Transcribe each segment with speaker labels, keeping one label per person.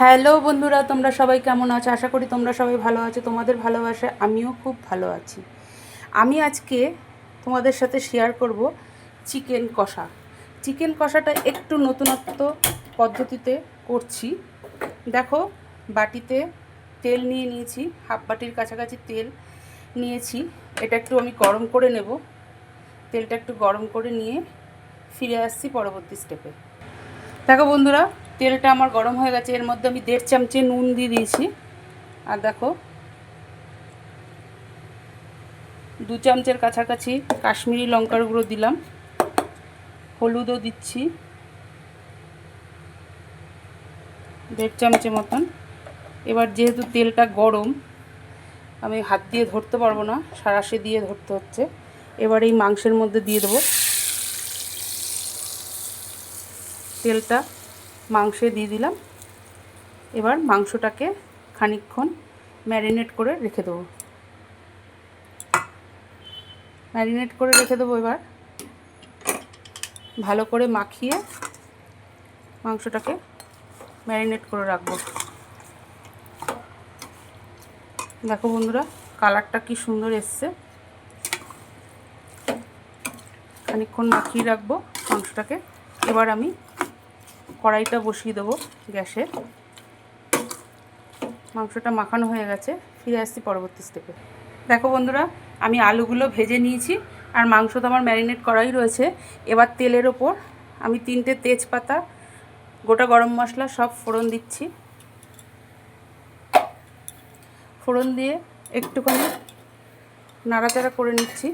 Speaker 1: Hello বন্ধুরা, তোমরা সবাই কেমন আছো? আশা করি তোমরা সবাই ভালো আছো। তোমাদের ভালোবাসা আমিও খুব ভালো আছি। আমি আজকে তোমাদের সাথে শেয়ার করব চিকেন কষা। চিকেন কষাটা একটু নতুনত্ব পদ্ধতিতে করছি। দেখো, বাটিতে তেল নিয়ে নিয়েছি, হাফ বাটির কাছাকাছি তেল নিয়েছি। এটা একটু আমি গরম করে নেব। তেলটা একটু গরম করে নিয়ে ফিরে আসছি পরবর্তী স্টেপে দেখো বন্ধুরা তেলটা আমার গরম হয়ে গেছে, এর মধ্যে আমি দেড় চামচে নুন দিয়ে দিয়েছি। আর দেখো, দু চামচের কাছাকাছি কাশ্মীরি লঙ্কার গুঁড়ো দিলাম, হলুদও দিচ্ছি, দেড় চামচের মতন। এবার যেহেতু তেলটা গরম, আমি হাত দিয়ে ধরতে পারব না, সারাশে দিয়ে ধরতে হচ্ছে। এবার এই মাংসের মধ্যে দিয়ে দেবো তেলটা। মাংসে দিয়ে দিলাম। এবার মাংসটাকে খানিকক্ষণ ম্যারিনেট করে রেখে দেবো। ম্যারিনেট করে রেখে দেবো এবার। ভালো করে মাখিয়ে মাংসটাকে ম্যারিনেট করে রাখব। দেখো বন্ধুরা, কালারটা কি সুন্দর এসছে। খানিকক্ষণ মাখিয়ে রাখব মাংসটাকে। এবার আমি কড়াইটা বসিয়ে দেবো গ্যাসে। মাংসটা মাখানো হয়ে গেছে, ফিরে আসছি পরবর্তী স্টেপে দেখো বন্ধুরা, আমি আলুগুলো ভেজে নিয়েছি, আর মাংস তো আমার ম্যারিনেট করাই রয়েছে। এবার তেলের ওপর আমি তিনটে তেজপাতা, গোটা গরম মশলা সব ফোড়ন দিচ্ছি। ফোড়ন দিয়ে একটুখানি নাড়াচাড়া করে নিচ্ছি।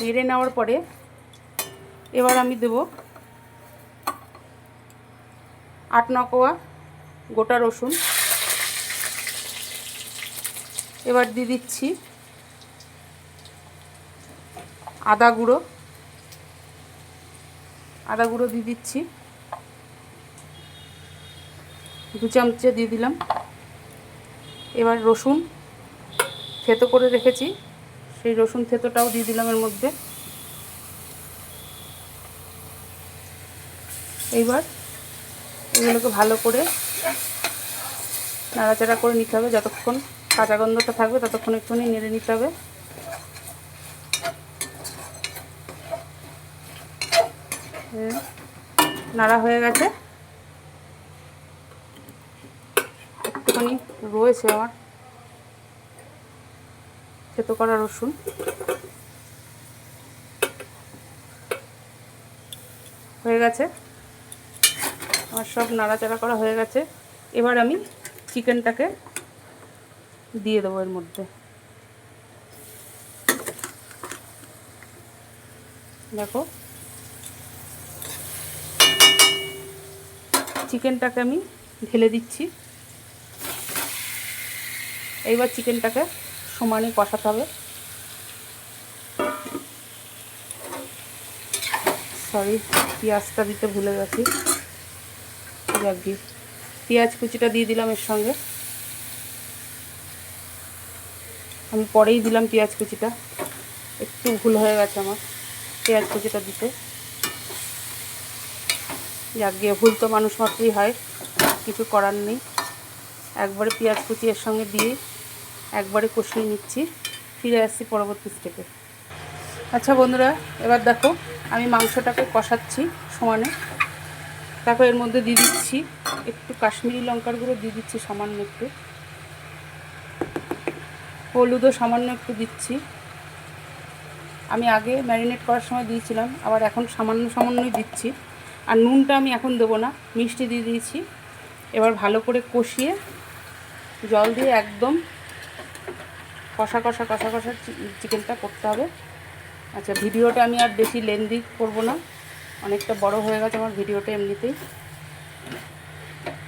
Speaker 1: নেড়ে নেওয়ার পরে এবার আমি দেবো আট নকোয়া গোটা রসুন। এবার দিয়ে দিচ্ছি আদা গুঁড়ো। আদা গুঁড়ো দিয়ে দিচ্ছি। দু চামচে দিয়ে দিলাম। এবার রসুন থেতো করে রেখেছি। সেই রসুন থেতোটাও দিয়ে দিলাম এর মধ্যে। এইবার এগুলোকে ভালো করে নাড়াচাড়া করে নিতে হবে। যতক্ষণ কাঁচা গন্ধটা থাকবে, ততক্ষণ একটুখানি নেড়ে নিতে হবে। নাড়া হয়ে গেছে। একটুখানি রয়েছে আমার থেতো করা রসুন। হয়ে গেছে। আমার সব নাড়াচাড়া করা হয়ে গেছে। এবার আমি চিকেনটাকে দিয়ে দেবো এর মধ্যে। দেখো। চিকেনটাকে আমি ঢেলে দিচ্ছি। এইবার চিকেনটাকে সমানে কষাতে হবে। সরি পেঁয়াজটা দিতে ভুলে গেছি। যাকি পেঁয়াজ কুচিটা দিয়ে দিলাম এর সঙ্গে। আমি পরেই দিলাম পেঁয়াজ কুচিটা। একটু ভুল হয়ে গেছে আমার পেঁয়াজ কুচিটা দিতে। যাক গিয়ে, ভুল তো মানুষ মাত্রই হয়, কিছু করার নেই। একবারে পেঁয়াজ কুচি এর সঙ্গে দিয়ে একবারে কষিয়ে নিচ্ছি। ফিরে আসছি পরবর্তী স্টেপে আচ্ছা বন্ধুরা, এবার দেখো, আমি মাংসটাকে কষাচ্ছি সমানে। তারপর এর মধ্যে দিয়ে দিচ্ছি একটু কাশ্মীরি লঙ্কার গুঁড়ো, দিয়ে দিচ্ছি সামান্য একটু। হলুদও সামান্য একটু দিচ্ছি। আমি আগে ম্যারিনেট করার সময় দিয়েছিলাম, আবার এখন সামান্য সামান্যই দিচ্ছি। আর নুনটা আমি এখন দেবো না, মিষ্টি দিয়ে দিয়েছি। এবার ভালো করে কষিয়ে জল দিয়ে একদম কষা কষা কষা কষা চিকেনটা করতে হবে। আচ্ছা ভিডিওটা আমি আর বেশি লেন্দি করব না। অনেকটা বড় হয়ে গেছে আমার ভিডিওটা এমনিতেই।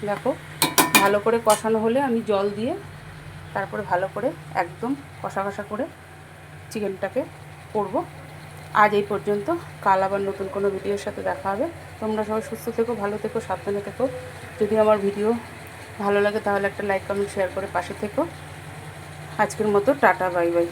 Speaker 1: দেখো, ভালো করে কষানো হলে আমি জল দিয়ে তারপরে ভালো করে একদম কষা কষা করে চিকেনটাকে করব। আজ এই পর্যন্ত, কাল আবার নতুন কোনো ভিডিওর সাথে দেখা হবে। তোমরা সবাই সুস্থ থেকো, ভালো থেকো, সাবধানে থেকো। যদি আমার ভিডিও ভালো লাগে তাহলে একটা লাইক, কমেন্ট, শেয়ার করে পাশে থেকো। আজকের মতো টাটা, বাই বাই।